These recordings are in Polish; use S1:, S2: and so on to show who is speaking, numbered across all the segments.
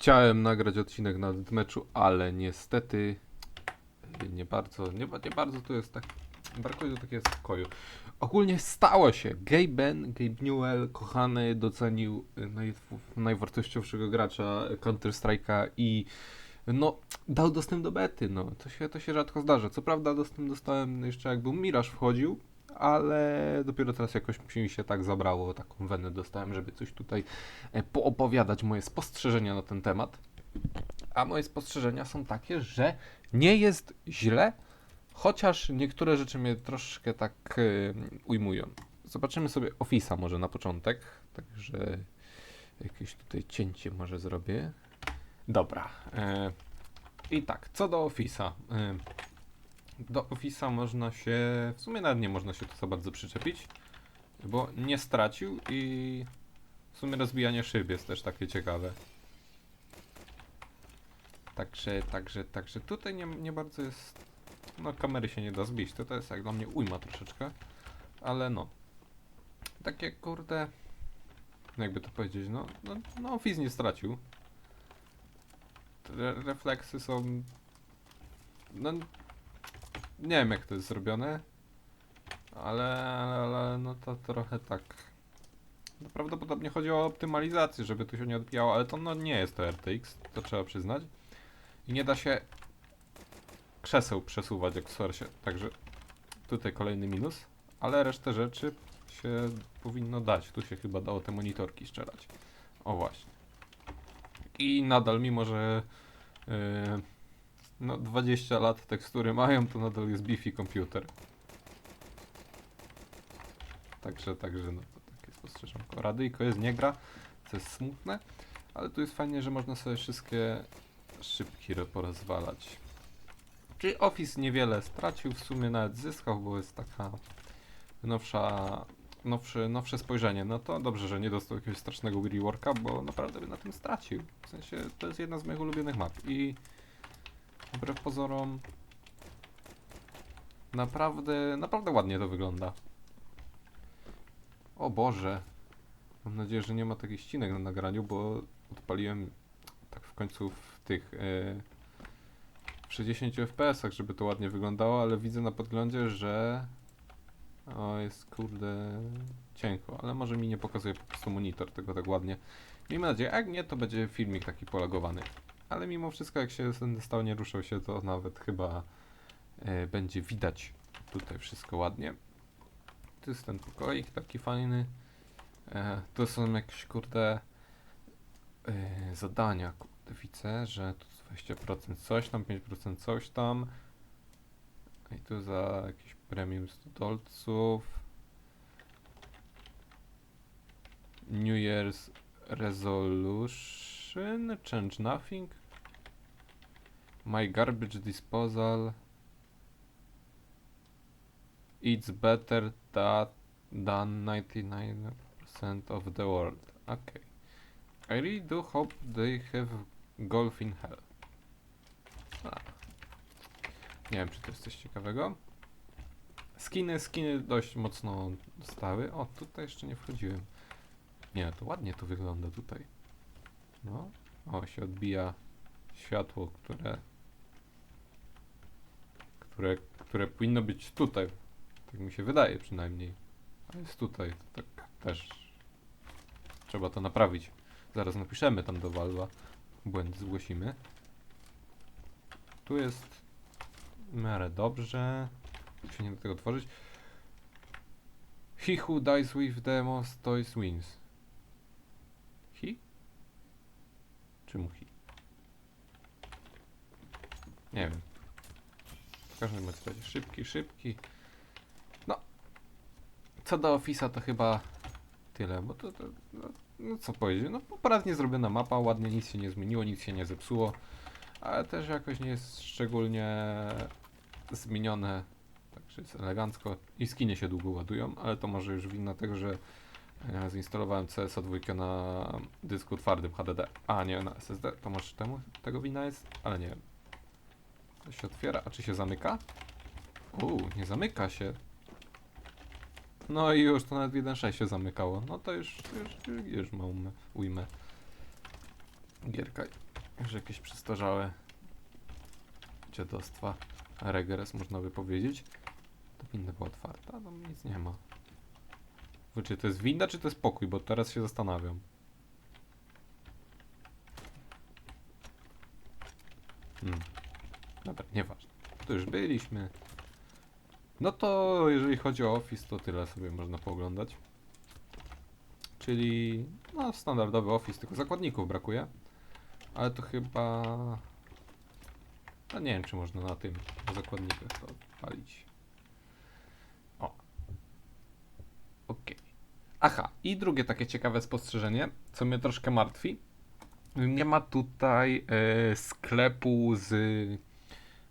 S1: Chciałem nagrać odcinek na meczu, ale niestety y, nie bardzo, nie, nie bardzo tu jest tak, brakuje tu takiego spokoju. Ogólnie stało się. Gaben, Gabe Newell, kochany, docenił y, naj, najwartościowszego gracza Counter Strike'a i no, dał dostęp do bety, no. To się, to się rzadko zdarza. Co prawda dostęp dostałem jeszcze jak był Miraż wchodził, ale dopiero teraz jakoś mi się tak zabrało, taką wenę dostałem, żeby coś tutaj e, poopowiadać moje spostrzeżenia na ten temat. A moje spostrzeżenia są takie, że nie jest źle, chociaż niektóre rzeczy mnie troszkę tak e, ujmują. Zobaczymy sobie Office'a może na początek, także jakieś tutaj cięcie może zrobię. Dobra. E, I tak, co do Office'a. Do Office'a można się, w sumie nawet nie można się tu za bardzo przyczepić, bo nie stracił i w sumie rozbijanie szyb jest też takie ciekawe. Także, także, także tutaj nie, nie bardzo jest, no kamery się nie da zbić, to, to jest jak dla mnie ujma troszeczkę, ale no. Takie kurde, jakby to powiedzieć, no, no, no Office nie stracił. Re refleksy są, no nie wiem jak to jest zrobione, ale, ale no to trochę tak. No prawdopodobnie chodzi o optymalizację, żeby tu się nie odbijało, ale to no nie jest to RTX, to trzeba przyznać. I nie da się krzeseł przesuwać jak w Source, także tutaj kolejny minus, ale resztę rzeczy się powinno dać. Tu się chyba dało te monitorki szczerać. O właśnie. I nadal, mimo że yy, no 20 lat tekstury mają, to nadal jest beefy komputer. Także, także no to takie spostrzeżonko. Radyjko jest, nie gra, co jest smutne, ale tu jest fajnie, że można sobie wszystkie szybki ro- porozwalać. Czyli Office niewiele stracił, w sumie nawet zyskał, bo jest taka nowsza, nowsze, nowsze spojrzenie. No to dobrze, że nie dostał jakiegoś strasznego reworka, bo naprawdę by na tym stracił. W sensie to jest jedna z moich ulubionych map i wbrew pozorom naprawdę, naprawdę ładnie to wygląda. O Boże. Mam nadzieję, że nie ma takich ścinek na nagraniu, bo odpaliłem tak w końcu w tych e, w 60 fps, żeby to ładnie wyglądało, ale widzę na podglądzie, że o, jest kurde cienko, ale może mi nie pokazuje po prostu monitor tego tak ładnie. Miejmy nadzieję, jak nie, to będzie filmik taki polagowany. Ale mimo wszystko, jak się stał nie ruszał się, to nawet chyba e, będzie widać tutaj wszystko ładnie. Tu jest ten pokoik taki fajny. E, tu są jakieś kurde e, zadania. Kurde, widzę, że tu jest 20% coś tam, 5% coś tam. I tu za jakieś premium 100 dolców. New Year's Resolution, Change Nothing. My Garbage Disposal. It's better that than 99% of the world. Okay. I really do hope they have golf in hell. A. Nie wiem, czy to jest coś ciekawego. Skiny, skiny dość mocno stały. O, tutaj jeszcze nie wchodziłem. Nie, to ładnie to wygląda tutaj. No. O, się odbija światło, które które, które powinno być tutaj. Tak mi się wydaje przynajmniej. A jest tutaj. Tak też trzeba to naprawić. Zaraz napiszemy tam do Valve'a. Błędy zgłosimy. Tu jest w miarę dobrze. Się nie da tego otworzyć. He who dies with the most toys wins. He? Czemu he? Nie wiem. W każdym razie szybki, szybki. No. Co do Office'a to chyba tyle, bo to, to no, no co powiedzieć, no poprawnie zrobiona mapa, ładnie nic się nie zmieniło, nic się nie zepsuło, ale też jakoś nie jest szczególnie zmienione, także jest elegancko i skinie się długo ładują, ale to może już wina tego, że e, zinstalowałem CSA 2 na dysku twardym HDD, a nie na SSD, to może temu tego wina jest, ale nie wiem. Się otwiera, a czy się zamyka? Uuu, nie zamyka się. No i już to nawet w 1.6 się zamykało. No to już, już, już ma umę, ujmę. Gierka już jakieś przestarzałe dziadostwa. Regres można by powiedzieć. To winda była otwarta, tam nic nie ma. Czy to jest winda, czy to jest pokój? Bo teraz się zastanawiam. Hmm. Dobra, nieważne. To już byliśmy. No to jeżeli chodzi o Office, to tyle sobie można pooglądać. Czyli no, standardowy Office, tylko zakładników brakuje. Ale to chyba... No nie wiem, czy można na tym, na zakładnikach to palić. O. Okej. Aha, i drugie takie ciekawe spostrzeżenie, co mnie troszkę martwi. Nie ma tutaj e, sklepu z...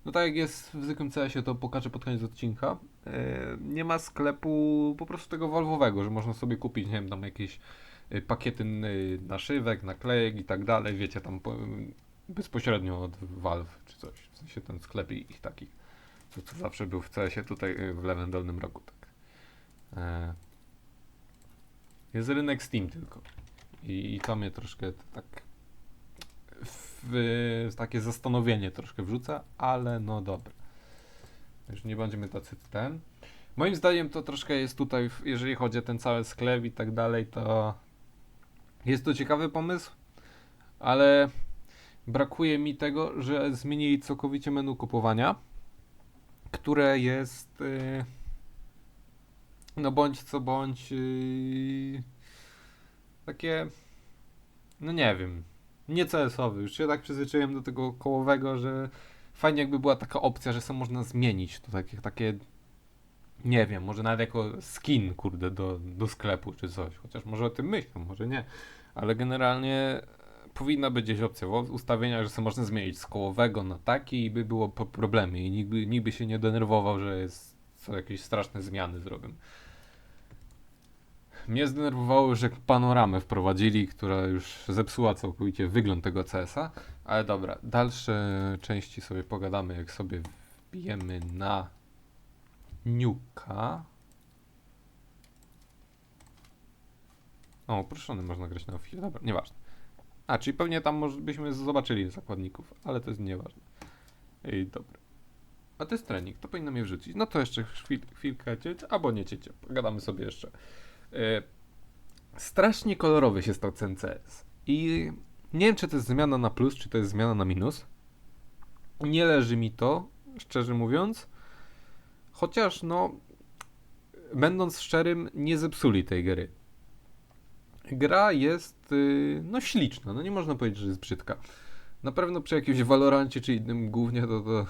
S1: No tak jak jest w zwykłym CS-ie, to pokażę pod koniec odcinka. E, nie ma sklepu po prostu tego walwowego, że można sobie kupić, nie wiem, tam jakieś y, pakiety y, naszywek, naklejek i tak dalej, wiecie, tam po, bezpośrednio od Valve czy coś, w sensie ten sklep i- ich takich, co, co zawsze był w CS-ie tutaj w lewym dolnym rogu, tak. E, jest rynek Steam tylko i, i to mnie troszkę tak w, takie zastanowienie troszkę wrzuca, ale no dobra. Już nie będziemy tacy ten. Moim zdaniem to troszkę jest tutaj, jeżeli chodzi o ten cały sklep i tak dalej, to jest to ciekawy pomysł, ale brakuje mi tego, że zmienili całkowicie menu kupowania, które jest yy, no bądź co bądź yy, takie no nie wiem, nie CS-owy. Już się tak przyzwyczaiłem do tego kołowego, że fajnie jakby była taka opcja, że sobie można zmienić to takie, takie nie wiem, może nawet jako skin, kurde, do, do sklepu czy coś. Chociaż może o tym myślę, może nie. Ale generalnie powinna być gdzieś opcja w ustawieniach, że sobie można zmienić z kołowego na taki i by było po problemie i nikt by, nikt by się nie denerwował, że jest, są jakieś straszne zmiany zrobione. Mnie zdenerwowało, że panoramę wprowadzili, która już zepsuła całkowicie wygląd tego CS-a. Ale dobra, dalsze części sobie pogadamy, jak sobie wbijemy na Niuka. O, proszony można grać na chwilę, dobra, nieważne. A, czyli pewnie tam może byśmy zobaczyli zakładników, ale to jest nieważne. Ej, dobra. A to jest trening, to powinno mnie wrzucić. No to jeszcze chwil, chwilkę ciecie, albo nie ciecie, pogadamy sobie jeszcze. E, strasznie kolorowy się stał ten CS. I nie wiem, czy to jest zmiana na plus, czy to jest zmiana na minus. Nie leży mi to, szczerze mówiąc. Chociaż, no, będąc szczerym, nie zepsuli tej gry. Gra jest, y, no, śliczna. No, nie można powiedzieć, że jest brzydka. Na pewno przy jakimś Valorancie czy innym głównie to, to,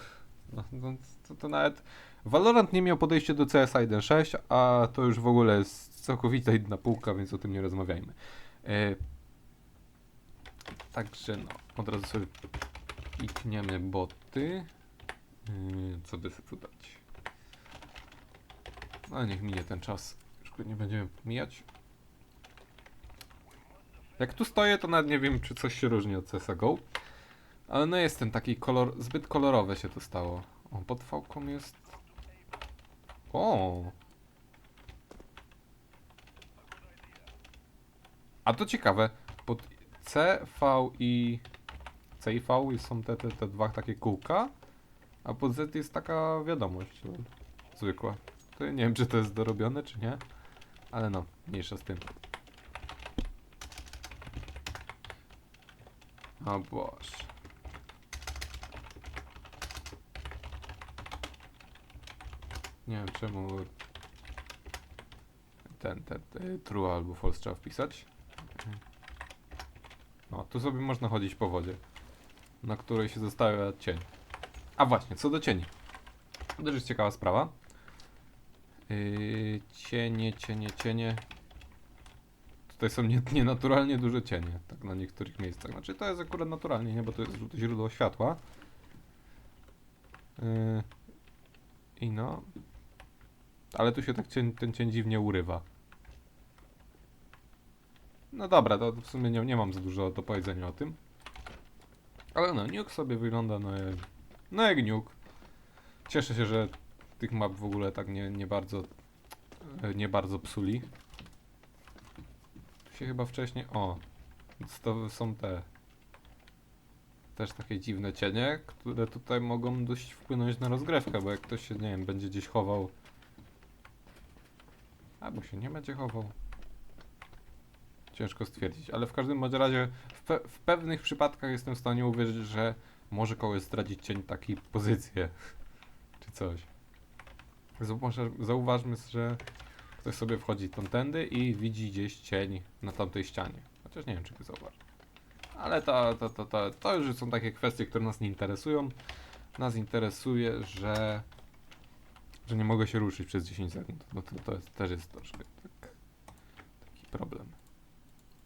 S1: no, no, to, to nawet Valorant nie miał podejścia do CS 1.6, a to już w ogóle jest całkowita inna półka, więc o tym nie rozmawiajmy. E, także no, od razu sobie klikniemy boty. Yy, co by sobie tu dać? No niech minie ten czas. Już go nie będziemy pomijać. Jak tu stoję, to nawet nie wiem, czy coś się różni od CSGO. Ale no jest ten taki kolor, zbyt kolorowe się to stało. O, pod fałką jest... O! A to ciekawe, pod C, V i C i V są te, te, te dwa takie kółka, a pod Z jest taka wiadomość lol, zwykła. To ja nie wiem, czy to jest dorobione, czy nie, ale no, mniejsza z tym. O Boże. Nie wiem czemu ten, ten, ten true albo false trzeba wpisać. No, tu sobie można chodzić po wodzie, na której się zostawia cień. A właśnie, co do cieni. To też jest ciekawa sprawa. Yy, cienie, cienie, cienie. Tutaj są nie- nienaturalnie duże cienie, tak na niektórych miejscach. Znaczy to jest akurat naturalnie, nie, bo to jest źródło- źródło światła. Yy, I no. Ale tu się tak ten cień dziwnie urywa. No dobra, to w sumie nie, nie mam za dużo do powiedzenia o tym. Ale no, Nuke sobie wygląda no no jak Nuke. Cieszę się, że tych map w ogóle tak nie, nie bardzo e, nie bardzo psuli. Tu się chyba wcześniej... O! To są te też takie dziwne cienie, które tutaj mogą dość wpłynąć na rozgrywkę, bo jak ktoś się, nie wiem, będzie gdzieś chował, albo się nie będzie chował. Ciężko stwierdzić, ale w każdym bądź razie w, pe w pewnych przypadkach jestem w stanie uwierzyć, że może kogoś zdradzić cień takiej pozycję, czy coś. Zauważ, zauważmy, że ktoś sobie wchodzi tędy i widzi gdzieś cień na tamtej ścianie. Chociaż nie wiem, czy go zauważy. Ale to, to, to, to, to już są takie kwestie, które nas nie interesują. Nas interesuje, że, że nie mogę się ruszyć przez 10 sekund. No to, to jest, też jest troszkę tak, taki problem.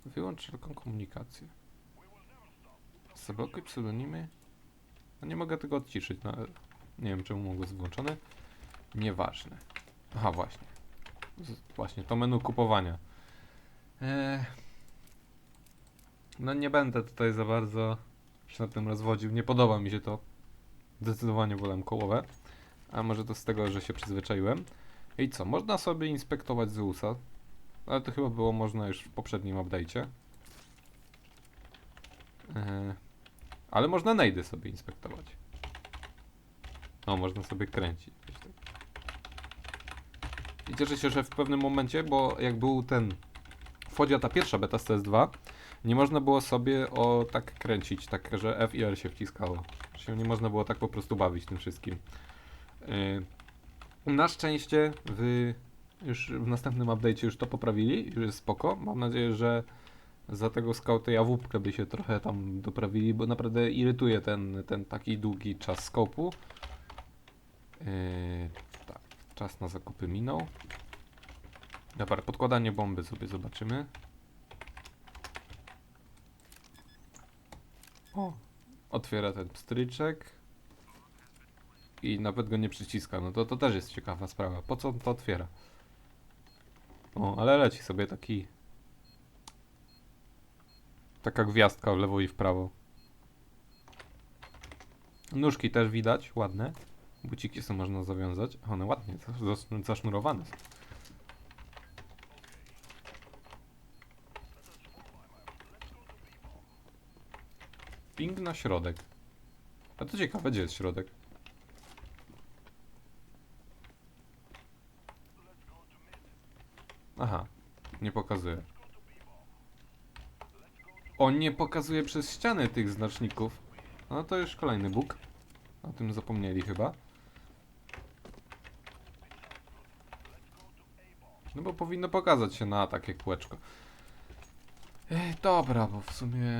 S1: Wyłącz wszelką komunikację. Zablokuj pseudonimy. No nie mogę tego odciszyć, no ale nie wiem czemu mogło być włączone. Nieważne. Aha, właśnie. Właśnie, to menu kupowania. Eee, no nie będę tutaj za bardzo się nad tym rozwodził. Nie podoba mi się to. Zdecydowanie wolę kołowe. A może to z tego, że się przyzwyczaiłem. I co? Można sobie inspektować Zeusa. Ale to chyba było można już w poprzednim update'cie. Ale można nejdy sobie inspektować. O, można sobie kręcić. Tak. I cieszę się, że w pewnym momencie, bo jak był ten wchodziła ta pierwsza beta z CS2, nie można było sobie o tak kręcić, tak, że F i R się wciskało. Się nie można było tak po prostu bawić tym wszystkim. Yy, na szczęście w, już w następnym update'cie już to poprawili, już jest spoko. Mam nadzieję, że za tego scouta jawówkę by się trochę tam doprawili, bo naprawdę irytuje ten, ten taki długi czas skopu. Yy, tak, czas na zakupy minął. Dobra, podkładanie bomby sobie zobaczymy. O, otwiera ten pstryczek. I nawet go nie przyciska. No to, to też jest ciekawa sprawa. Po co on to otwiera? O, ale leci sobie taki... Taka gwiazdka w lewo i w prawo. Nóżki też widać, ładne. Buciki są można zawiązać. One ładnie zas- zas- zasznurowane są. Ping na środek. A to ciekawe, gdzie jest środek? Aha, nie pokazuje. On nie pokazuje przez ściany tych znaczników. No to już kolejny bóg. O tym zapomnieli chyba. No bo powinno pokazać się na takie kółeczko. Ej, dobra, bo w sumie...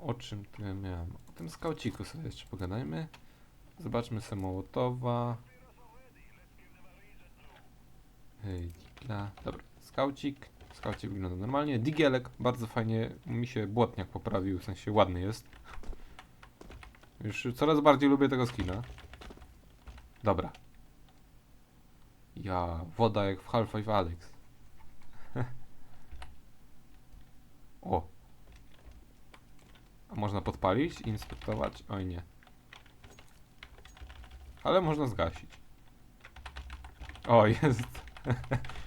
S1: O czym tu ja miałem? O tym skauciku sobie jeszcze pogadajmy. Zobaczmy sobie Mołotowa. Hej, Digla. Dobra, skaucik. Skaucik wygląda normalnie. Digielek, bardzo fajnie. Mi się błotniak poprawił, w sensie ładny jest. Już coraz bardziej lubię tego skina. Dobra. Ja, woda jak w Half-Life Alex. o. A można podpalić i inspektować? Oj nie. Ale można zgasić. O, jest.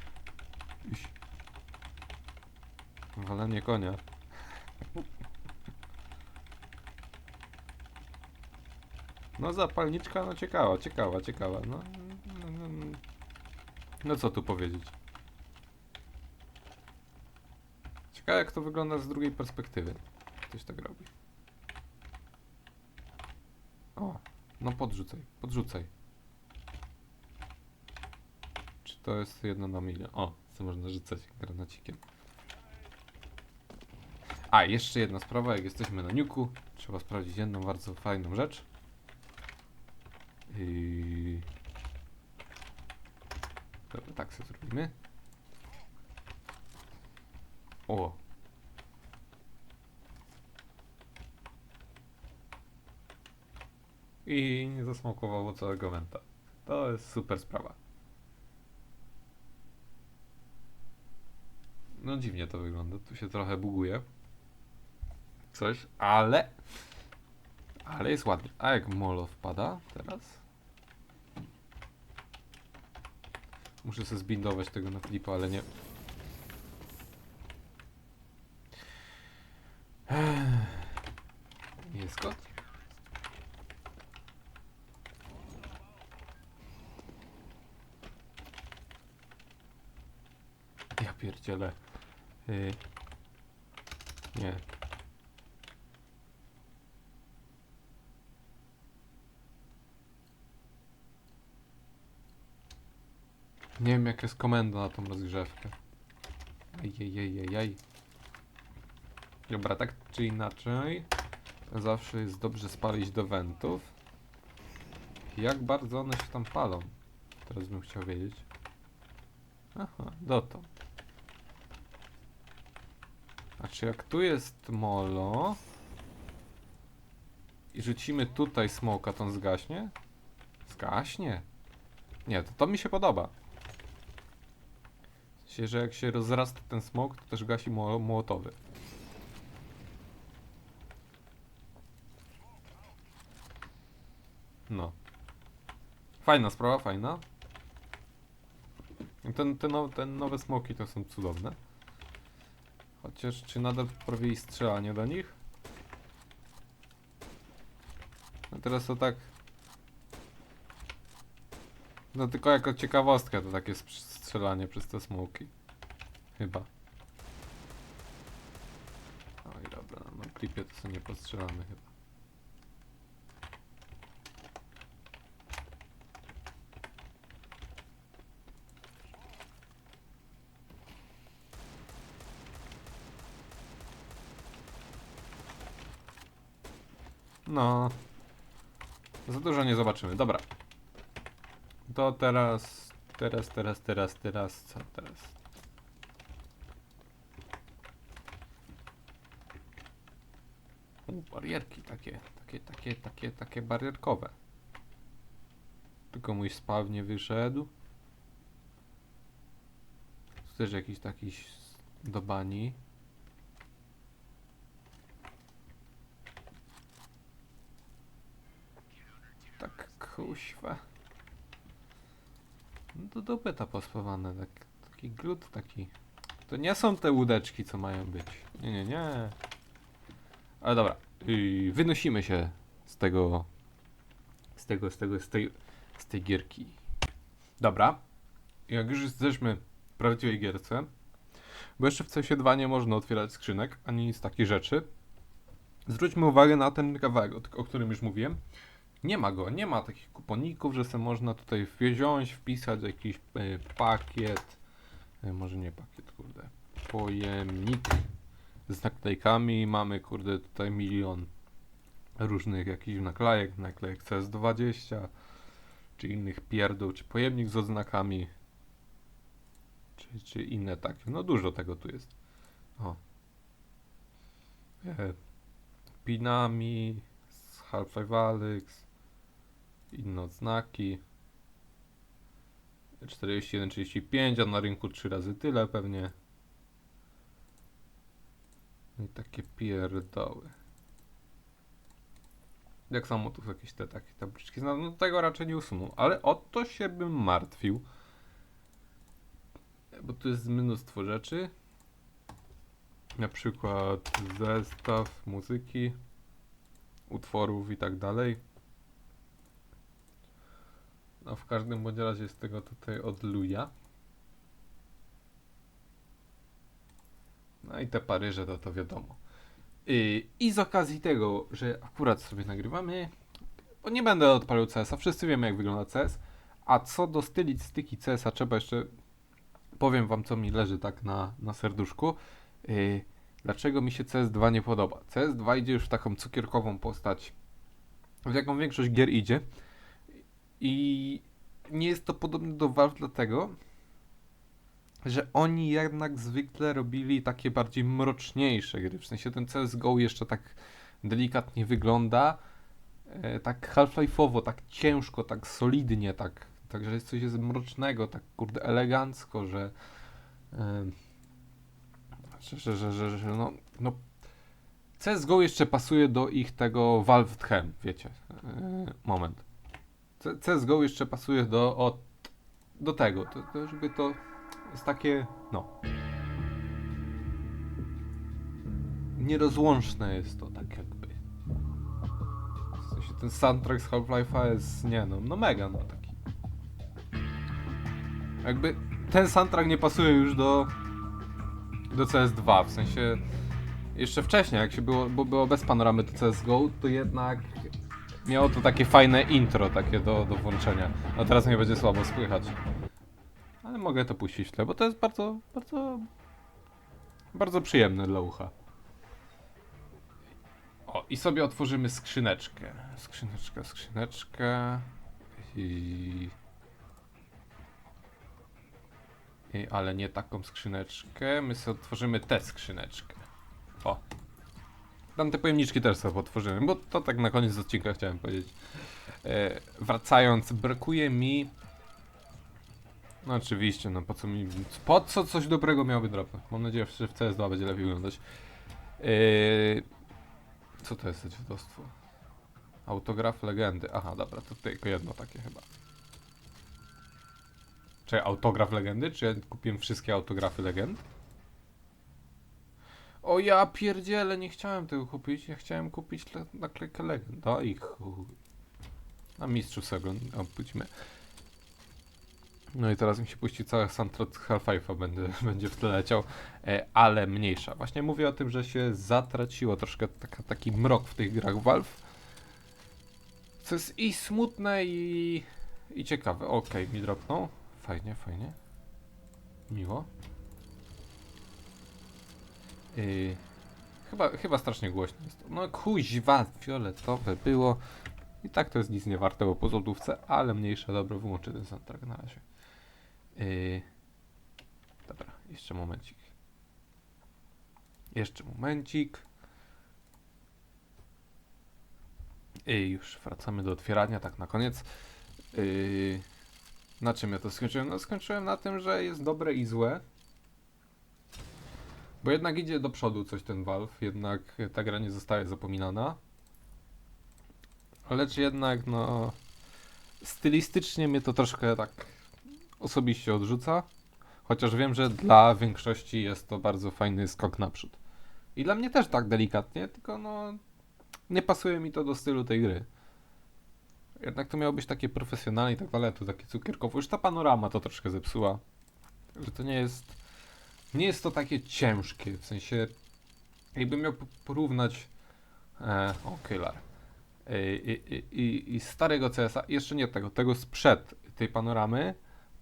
S1: Walenie konia. No zapalniczka, no ciekawa, ciekawa, ciekawa. No, no, no, no. no co tu powiedzieć? Ciekawe jak to wygląda z drugiej perspektywy. Ktoś tak robi. O, no podrzucaj, podrzucaj. Czy to jest jedno na milion? O, co można rzucać granacikiem. A, jeszcze jedna sprawa, jak jesteśmy na niuku, trzeba sprawdzić jedną bardzo fajną rzecz. Yy... Dobra, tak sobie zrobimy. O, i nie zasmokowało całego menta. To jest super sprawa. No dziwnie to wygląda, tu się trochę buguje. Coś, ale... Ale jest ładnie. A jak molo wpada teraz? Muszę sobie zbindować tego na flipa, ale nie... Scott? Ja pierdzielę. Y... Nie. Nie wiem jaka jest komenda na tą rozgrzewkę. Ejejejejej. Dobra, tak czy inaczej, zawsze jest dobrze spalić do wentów. Jak bardzo one się tam palą? Teraz bym chciał wiedzieć. Aha, dotąd. A czy jak tu jest molo i rzucimy tutaj smoka, to on zgaśnie? Zgaśnie? Nie, to, to mi się podoba. Sensie, że jak się rozrasta ten smok, to też gasi mo mołotowy. No. Fajna sprawa, fajna. Ten, te, now, te nowe smoki to są cudowne. Chociaż czy nadal poprawili strzelanie do nich? No teraz to tak... No tylko jako ciekawostka to takie strzelanie przez te smoki. Chyba. Oj dobra, no klipie to sobie nie postrzelamy chyba. No. Za dużo nie zobaczymy. Dobra. To teraz. Teraz, teraz, teraz, teraz. Co teraz? U, barierki takie, takie, takie, takie, takie barierkowe. Tylko mój spaw nie wyszedł. Tu też jakiś taki do bani. Tak, kuźwa. No to do byta pospawane, tak, taki glut taki. To nie są te łódeczki, co mają być. Nie, nie, nie. Ale dobra, yy, wynosimy się z tego, z tego, z tego, z tej, z tej gierki. Dobra, jak już jesteśmy w prawdziwej gierce, bo jeszcze w CS2 nie można otwierać skrzynek, ani nic takich rzeczy, zwróćmy uwagę na ten kawałek, o którym już mówiłem. Nie ma go, nie ma takich kuponików, że sobie można tutaj wziąć, wpisać jakiś e, pakiet, e, może nie pakiet, kurde, pojemnik z naklejkami. Mamy, kurde, tutaj milion różnych jakichś naklejek, naklejek CS20, czy innych pierdół, czy pojemnik z odznakami, czy, czy inne takie. No dużo tego tu jest. O. E, pinami, z Half-Life Alyx, inne odznaki. 41-35, a na rynku 3 razy tyle pewnie. No I takie pierdoły. Jak samo tu są jakieś te takie tabliczki, no no tego raczej nie usuną, ale o to się bym martwił. Bo tu jest mnóstwo rzeczy. Na przykład zestaw muzyki, utworów i tak dalej. No w każdym bądź razie jest tego tutaj od luja. No i te Paryże to to wiadomo. Yy, I z okazji tego, że akurat sobie nagrywamy, bo nie będę odpalił CS-a, wszyscy wiemy jak wygląda CS, a co do stylistyki CS-a trzeba jeszcze, powiem wam co mi leży tak na, na serduszku, yy, dlaczego mi się CS2 nie podoba. CS2 idzie już w taką cukierkową postać, w jaką większość gier idzie i nie jest to podobne do Valve dlatego, że oni jednak zwykle robili takie bardziej mroczniejsze gry. W sensie ten CSGO jeszcze tak delikatnie wygląda, e, tak half-life'owo, tak ciężko, tak solidnie, tak, tak, że jest coś jest mrocznego, tak kurde elegancko, że, e, że, że, że, że, no, no CSGO jeszcze pasuje do ich tego Valve Tchem, wiecie, e, moment. CSGO jeszcze pasuje do, od, do tego, to, to to jest takie, no. Nierozłączne jest to, tak jakby. ten soundtrack z Half-Life'a jest, nie no, no mega, no taki. Jakby ten soundtrack nie pasuje już do do CS2, w sensie jeszcze wcześniej, jak się było, bo było bez panoramy do CSGO, to jednak miało to takie fajne intro takie do, do włączenia. No teraz mnie będzie słabo słychać. Ale mogę to puścić w tle, bo to jest bardzo, bardzo, bardzo przyjemne dla ucha. O, i sobie otworzymy skrzyneczkę. Skrzyneczka, skrzyneczka. I... I, ale nie taką skrzyneczkę. My sobie otworzymy tę skrzyneczkę. O. Tam te pojemniczki też sobie otworzymy, bo to tak na koniec odcinka chciałem powiedzieć. E, wracając, brakuje mi... No oczywiście, no po co mi... Po co coś dobrego miałoby dropnąć? Mam nadzieję, że w CS2 będzie lepiej wyglądać. E, co to jest za dziadostwo? Autograf legendy. Aha, dobra, to tylko jedno takie chyba. Czy autograf legendy? Czy ja kupiłem wszystkie autografy legend? O ja pierdzielę, nie chciałem tego kupić. Ja chciałem kupić le- naklejkę legend. O i chuj. A mistrzów sobie opójdźmy. No i teraz mi się puści cały soundtrack Half-Life'a będzie, będzie w tle leciał, e, ale mniejsza. Właśnie mówię o tym, że się zatraciło troszkę taka, taki mrok w tych grach Valve. Co jest i smutne i, i ciekawe. Okej, mi dropnął. Fajnie, fajnie. Miło. Yy, chyba, chyba strasznie głośno jest. No kuźwa, fioletowe było. I tak to jest nic nie warte, bo po złotówce, ale mniejsze, dobra, wyłączę ten soundtrack na razie. Yy, dobra, jeszcze momencik. Jeszcze momencik. I już wracamy do otwierania, tak na koniec. Yy, na czym ja to skończyłem? No skończyłem na tym, że jest dobre i złe. Bo jednak idzie do przodu coś ten Valve, jednak ta gra nie zostaje zapominana. Lecz jednak, no. Stylistycznie mnie to troszkę tak osobiście odrzuca. Chociaż wiem, że dla większości jest to bardzo fajny skok naprzód. I dla mnie też tak delikatnie, tylko no. Nie pasuje mi to do stylu tej gry. Jednak to miało być takie profesjonalne i tak dalej, tu takie cukierkowo. Już ta panorama to troszkę zepsuła. Że to nie jest. Nie jest to takie ciężkie, w sensie. Jakbym miał porównać. E, o, Killer. E, I, i, i, I starego CS-a, jeszcze nie tego, tego sprzed tej panoramy,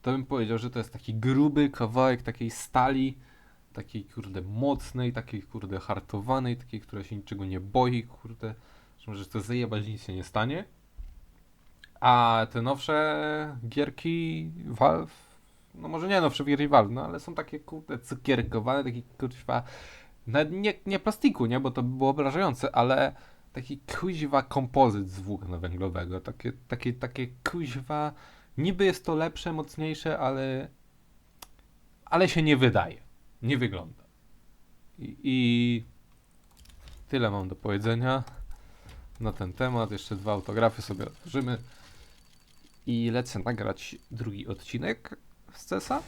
S1: to bym powiedział, że to jest taki gruby kawałek takiej stali, takiej kurde mocnej, takiej kurde hartowanej, takiej, która się niczego nie boi, kurde, że możesz to zajebać, nic się nie stanie. A te nowsze gierki Valve, no może nie nowsze gierki Valve, no ale są takie kurde cukierkowane, takie kurwa, nawet nie, nie plastiku, nie, bo to by było obrażające, ale taki kuźwa kompozyt z włókna węglowego, takie, takie, takie kuźwa, niby jest to lepsze, mocniejsze, ale, ale się nie wydaje, nie wygląda. I, i tyle mam do powiedzenia na ten temat. Jeszcze dwa autografy sobie otworzymy. I lecę nagrać drugi odcinek z CESa.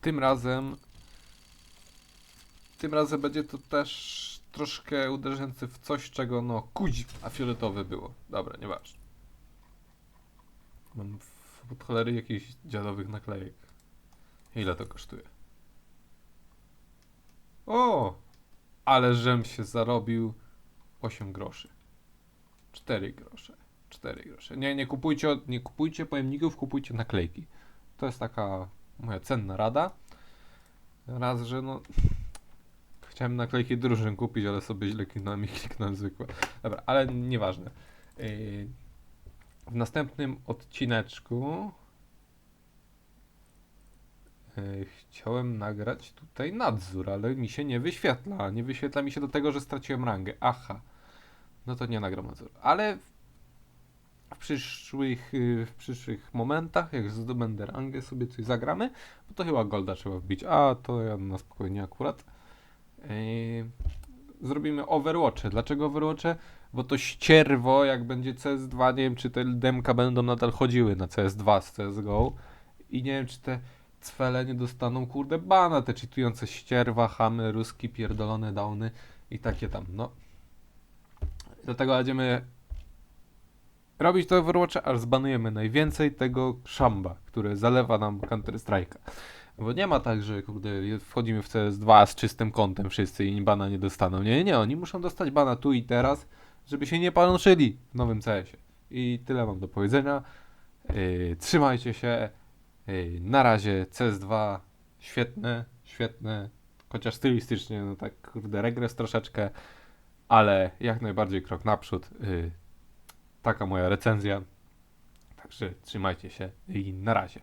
S1: Tym razem. Tym razem będzie to też troszkę uderzający w coś, czego no kuź, a fioletowe było. Dobra, nieważne. Mam w- od cholery jakichś dziadowych naklejek. Ile to kosztuje? O! Ale żem się zarobił 8 groszy. 4 grosze. 4 grosze. Nie, nie kupujcie, nie kupujcie pojemników, kupujcie naklejki. To jest taka moja cenna rada. Raz, że no. Chciałem naklejki drużyn kupić, ale sobie źle kliknąłem i kliknąłem zwykłe. Dobra, ale nieważne. Yy, w następnym odcineczku yy, chciałem nagrać tutaj nadzór, ale mi się nie wyświetla. Nie wyświetla mi się do tego, że straciłem rangę. Aha. No to nie nagram nadzoru. Ale przyszłych, yy, w przyszłych momentach, jak zdobędę rangę, sobie coś zagramy, bo to chyba Golda trzeba wbić. A, to ja na spokojnie akurat. Yy, zrobimy Overwatche. Dlaczego Overwatche? Bo to ścierwo, jak będzie CS2, nie wiem, czy te demka będą nadal chodziły na CS2 z CSGO i nie wiem, czy te cwele nie dostaną, kurde, bana, te czytujące ścierwa, chamy, ruski, pierdolone downy i takie tam, no. Dlatego będziemy robić to Overwatcha, aż zbanujemy najwięcej tego szamba, które zalewa nam Counter Strike'a. Bo nie ma tak, że kurde, wchodzimy w CS2 z czystym kątem wszyscy i bana nie dostaną. Nie, nie, oni muszą dostać bana tu i teraz, żeby się nie panoszyli w nowym CS-ie. I tyle mam do powiedzenia. Yy, trzymajcie się. Yy, na razie CS2 świetne, świetne, chociaż stylistycznie, no tak kurde, regres troszeczkę, ale jak najbardziej krok naprzód. Yy, taka moja recenzja. Także trzymajcie się i na razie.